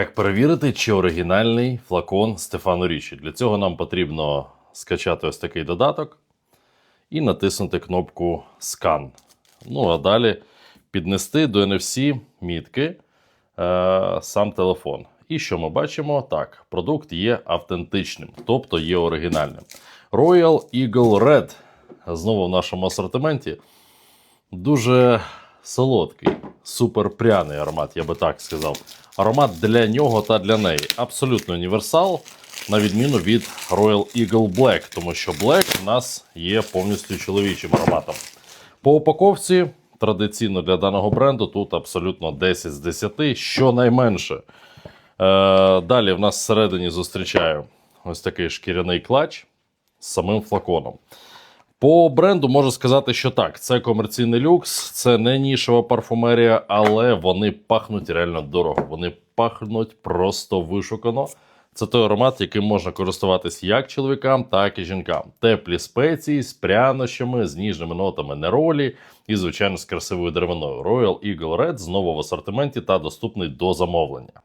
Як перевірити, чи оригінальний флакон Стефано Річі? Для цього нам потрібно скачати ось такий додаток і натиснути кнопку Скан. Ну а далі піднести до NFC мітки е, сам телефон. І що ми бачимо? Так, продукт є автентичним, тобто є оригінальним. Royal Eagle Red знову в нашому асортименті. Дуже солодкий, суперпряний аромат, я би так сказав. Аромат для нього та для неї. Абсолютно універсал, на відміну від Royal Eagle Black, тому що Black у нас є повністю чоловічим ароматом. По упаковці традиційно для даного бренду тут абсолютно 10 з 10, щонайменше. Е, далі в нас всередині зустрічаю ось такий шкіряний клач з самим флаконом. По бренду можу сказати, що так, це комерційний люкс, це не нішева парфумерія, але вони пахнуть реально дорого. Вони пахнуть просто вишукано. Це той аромат, яким можна користуватись як чоловікам, так і жінкам. Теплі спеції з прянощами, з ніжними нотами неролі і, звичайно, з красивою деревиною. Royal Eagle Red знову в асортименті та доступний до замовлення.